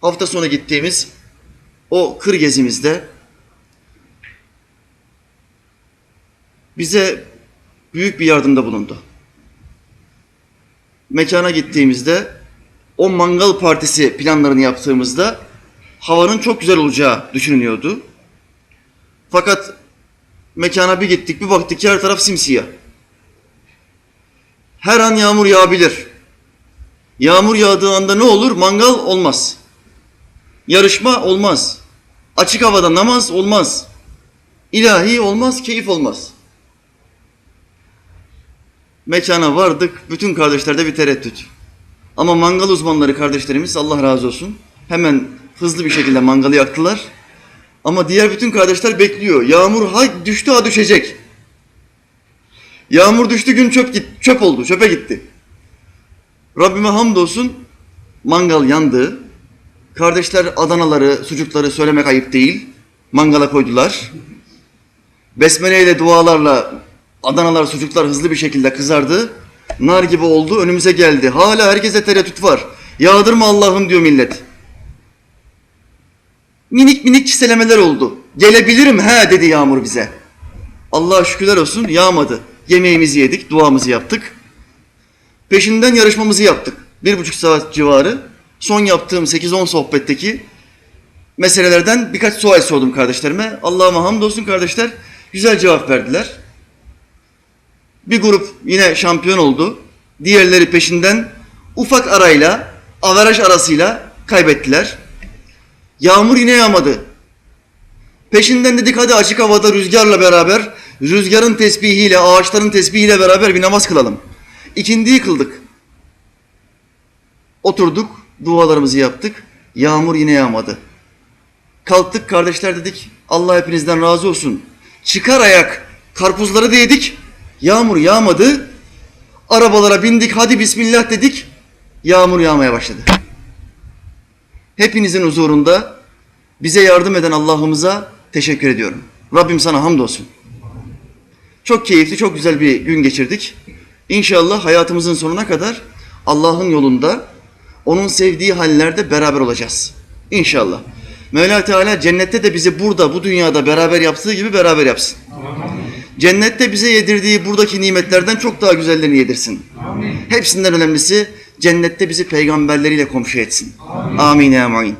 hafta sonu gittiğimiz o kır gezimizde bize büyük bir yardımda bulundu. Mekana gittiğimizde o mangal partisi planlarını yaptığımızda havanın çok güzel olacağı düşünülüyordu. Fakat mekana bir gittik bir baktık ki her taraf simsiyah. Her an yağmur yağabilir. Yağmur yağdığı anda ne olur? Mangal olmaz. Yarışma olmaz. Açık havada namaz olmaz. İlahi olmaz, keyif olmaz. Mekana vardık, bütün kardeşlerde bir tereddüt. Ama mangal uzmanları kardeşlerimiz Allah razı olsun. Hemen hızlı bir şekilde mangalı yaktılar. Ama diğer bütün kardeşler bekliyor. Yağmur ha düştü ha düşecek. Yağmur düştü gün çöp git çöp oldu, çöpe gitti. Rabbime hamdolsun mangal yandı. Kardeşler Adanaları, sucukları söylemek ayıp değil. Mangala koydular. Besmele ile dualarla Adanalar, sucuklar hızlı bir şekilde kızardı. Nar gibi oldu, önümüze geldi. Hala herkese tereddüt var. Yağdırma Allah'ım diyor millet. Minik minik çiselemeler oldu. Gelebilirim he dedi yağmur bize. Allah'a şükürler olsun yağmadı. Yemeğimizi yedik, duamızı yaptık. Peşinden yarışmamızı yaptık. Bir buçuk saat civarı. Son yaptığım 8-10 sohbetteki meselelerden birkaç sual sordum kardeşlerime. Allah'ıma hamdolsun kardeşler güzel cevap verdiler. Bir grup yine şampiyon oldu. Diğerleri peşinden ufak arayla, averaj arasıyla kaybettiler. Yağmur yine yağmadı. Peşinden dedik hadi açık havada rüzgarla beraber, rüzgarın tesbihiyle, ağaçların tesbihiyle beraber bir namaz kılalım. İkindiyi kıldık. Oturduk, dualarımızı yaptık. Yağmur yine yağmadı. Kalktık kardeşler dedik, Allah hepinizden razı olsun. Çıkar ayak, karpuzları da yedik. Yağmur yağmadı. Arabalara bindik, hadi bismillah dedik. Yağmur yağmaya başladı. Hepinizin huzurunda bize yardım eden Allah'ımıza teşekkür ediyorum. Rabbim sana hamdolsun. Çok keyifli, çok güzel bir gün geçirdik. İnşallah hayatımızın sonuna kadar Allah'ın yolunda, onun sevdiği hallerde beraber olacağız. İnşallah. Mevla Teala cennette de bizi burada, bu dünyada beraber yaptığı gibi beraber yapsın. Cennette bize yedirdiği buradaki nimetlerden çok daha güzellerini yedirsin. Hepsinden önemlisi cennette bizi peygamberleriyle komşu etsin. Amin ya mu'in.